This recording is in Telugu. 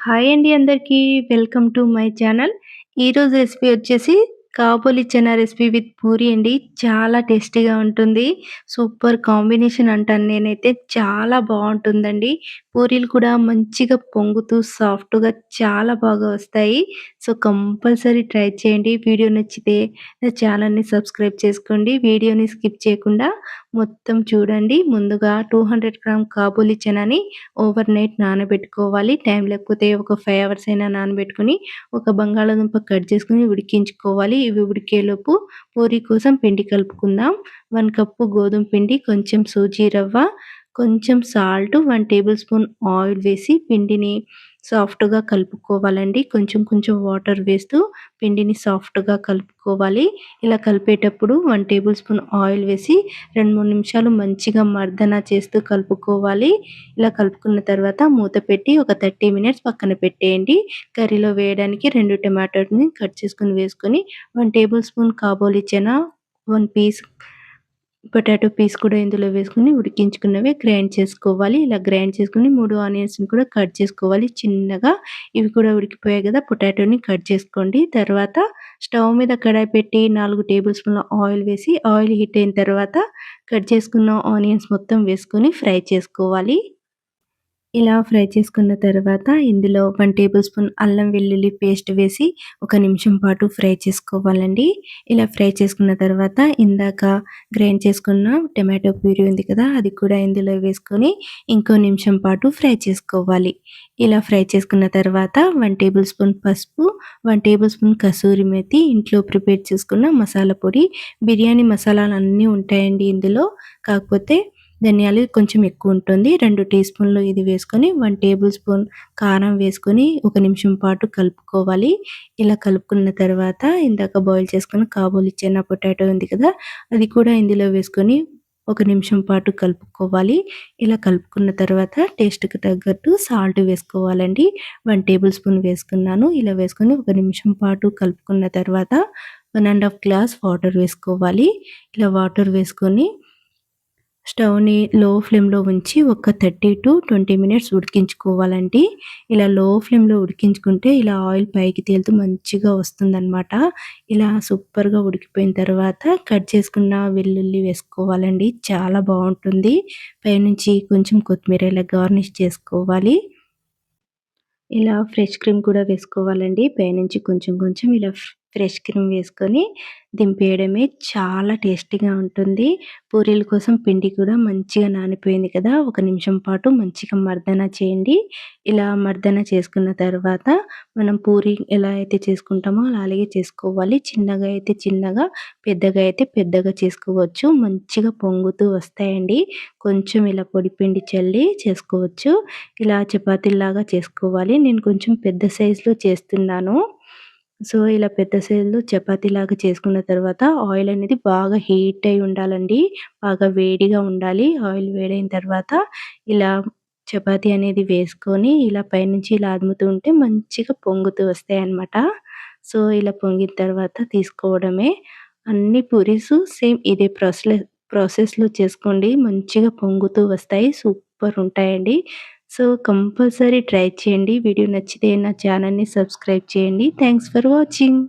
హాయ్ అండి అందరికీ. Welcome to my channel. ఈరోజు రెసిపీ వచ్చేసి కాబోలి చనా రెసిపీ విత్ పూరి అండి. చాలా టేస్టీగా ఉంటుంది. సూపర్ కాంబినేషన్ అంటాను నేనైతే. చాలా బాగుంటుందండి పూరీలు కూడా మంచిగా పొంగుతూ సాఫ్ట్‌గా చాలా బాగా వస్తాయి. సో, కంపల్సరీ ట్రై చేయండి. వీడియో నచ్చితే నా ఛానల్‌ని సబ్స్క్రైబ్ చేసుకోండి. వీడియోని స్కిప్ చేయకుండా మొత్తం చూడండి. ముందుగా 200 గ్రామ్ కాబూలి చనాని ఓవర్ నైట్ నానబెట్టుకోవాలి. టైం లేకపోతే ఒక ఫైవ్ అవర్స్ అయినా నానబెట్టుకొని, ఒక బంగాళాదుంప కట్ చేసుకొని ఉడికించుకోవాలి. ఇవి ఉడికేలోపు పూరి కోసం పిండి కలుపుకుందాం. వన్ కప్పు గోధుమ పిండి, కొంచెం సూజీ రవ్వ, కొంచెం salt, one tablespoon oil వేసి పిండిని సాఫ్ట్‌గా కలుపుకోవాలండి. కొంచెం కొంచెం వాటర్ వేస్తూ పిండిని సాఫ్ట్‌గా కలుపుకోవాలి. ఇలా కలిపేటప్పుడు వన్ టేబుల్ స్పూన్ ఆయిల్ వేసి 2, 3 నిమిషాలు మంచిగా మర్దన చేస్తూ కలుపుకోవాలి. ఇలా కలుపుకున్న తర్వాత మూత పెట్టి ఒక 30 మినిట్స్ పక్కన పెట్టేయండి. కర్రీలో వేయడానికి రెండు టమాటోని కట్ చేసుకొని వేసుకొని one tablespoon kabuli chana, 1 piece potato piece కూడా ఇందులో వేసుకొని ఉడికించుకున్నవి గ్రైండ్ చేసుకోవాలి. ఇలా గ్రైండ్ చేసుకుని మూడు ఆనియన్స్‌ని కూడా కట్ చేసుకోవాలి చిన్నగా. ఇవి కూడా ఉడికిపోయాయి కదా! పొటాటోని కట్ చేసుకోండి. తర్వాత స్టవ్ మీద కడాయి పెట్టి నాలుగు టేబుల్ స్పూన్ల ఆయిల్ వేసి ఆయిల్ హీట్ అయిన తర్వాత కట్ చేసుకున్న ఆనియన్స్ మొత్తం వేసుకొని ఫ్రై చేసుకోవాలి. ఇలా ఫ్రై చేసుకున్న తర్వాత ఇందులో వన్ టేబుల్ స్పూన్ అల్లం వెల్లుల్లి పేస్ట్ వేసి ఒక నిమిషం పాటు ఫ్రై చేసుకోవాలండి. ఇలా ఫ్రై చేసుకున్న తర్వాత ఇందాక గ్రైండ్ చేసుకున్న టమాటో ప్యూరీ ఉంది కదా! అది కూడా ఇందులో వేసుకొని ఇంకో నిమిషం పాటు ఫ్రై చేసుకోవాలి. ఇలా ఫ్రై చేసుకున్న తర్వాత వన్ టేబుల్ స్పూన్ పసుపు, వన్ టేబుల్ స్పూన్ కసూరి మేతి, ఇంట్లో ప్రిపేర్ చేసుకున్న మసాలా పొడి, బిర్యానీ మసాలాలు అన్నీ ఉంటాయండి ఇందులో. కాకపోతే ధనియాలు కొంచెం ఎక్కువ ఉంటుంది. రెండు టీ స్పూన్లు ఇది వేసుకొని వన్ టేబుల్ స్పూన్ కారం వేసుకొని ఒక నిమిషం పాటు కలుపుకోవాలి. ఇలా కలుపుకున్న తర్వాత ఇందాక బాయిల్ చేసుకుని కాబోలు చిన్న పొటాటో ఉంది కదా! అది కూడా ఇందులో వేసుకొని ఒక నిమిషం పాటు కలుపుకోవాలి. ఇలా కలుపుకున్న తర్వాత టేస్ట్‌కి తగ్గట్టు సాల్ట్ వేసుకోవాలండి. వన్ టేబుల్ స్పూన్ వేసుకున్నాను. ఇలా వేసుకొని ఒక నిమిషం పాటు కలుపుకున్న తర్వాత one and half glass water వేసుకోవాలి. ఇలా వాటర్ వేసుకొని స్టవ్‌ని లో ఫ్లేమ్‌లో ఉంచి ఒక 30-20 మినిట్స్ ఉడికించుకోవాలండి. ఇలా లో ఫ్లేమ్‌లో ఉడికించుకుంటే ఇలా ఆయిల్ పైకి తేలుతూ మంచిగా వస్తుందనమాట. ఇలా సూపర్‌గా ఉడికిపోయిన తర్వాత కట్ చేసుకున్న వెల్లుల్లి వేసుకోవాలండి. చాలా బాగుంటుంది పైనుంచి కొంచెం కొత్తిమీర ఇలా గార్నిష్ చేసుకోవాలి. ఇలా ఫ్రెష్ క్రీమ్ కూడా వేసుకోవాలండి. పైనుంచి కొంచెం కొంచెం ఇలా ఫ్రెష్ క్రీమ్ వేసుకొని దింపేయడమే. చాలా టేస్టీగా ఉంటుంది. పూరీల కోసం పిండి కూడా మంచిగా నానిపోయింది కదా! ఒక నిమిషం పాటు మంచిగా మర్దన చేయండి. ఇలా మర్దన చేసుకున్న తర్వాత మనం పూరి ఎలా అయితే చేసుకుంటామో అలా అలాగే చేసుకోవాలి. చిన్నగా అయితే చిన్నగా, పెద్దగా అయితే పెద్దగా చేసుకోవచ్చు. మంచిగా పొంగుతూ వస్తాయండి. కొంచెం ఇలా పొడి పిండి చల్లి చేసుకోవచ్చు. ఇలా చపాతీలాగా చేసుకోవాలి. నేను కొంచెం పెద్ద సైజులో చేస్తున్నాను. సో, ఇలా పెద్ద సైజులో చపాతీలాగా చేసుకున్న తర్వాత ఆయిల్ అనేది బాగా హీట్ అయి ఉండాలండి. బాగా వేడిగా ఉండాలి. ఆయిల్ వేడైన తర్వాత ఇలా చపాతీ అనేది వేసుకొని ఇలా పైనుంచి ఇలా అదుముతూ ఉంటే మంచిగా పొంగుతూ వస్తాయన్నమాట. సో, ఇలా పొంగిన తర్వాత తీసుకోవడమే. అన్ని పూరీస్ సేమ్ ఇదే ప్రాసెస్‌లో ప్రాసెస్‌లో చేసుకోండి. మంచిగా పొంగుతూ వస్తాయి. సూపర్ ఉంటాయండి. సో, కంపల్సరీ ట్రై చేయండి. వీడియో నచ్చితే నా ఛానల్‌ని సబ్స్క్రైబ్ చేయండి. Thanks for watching.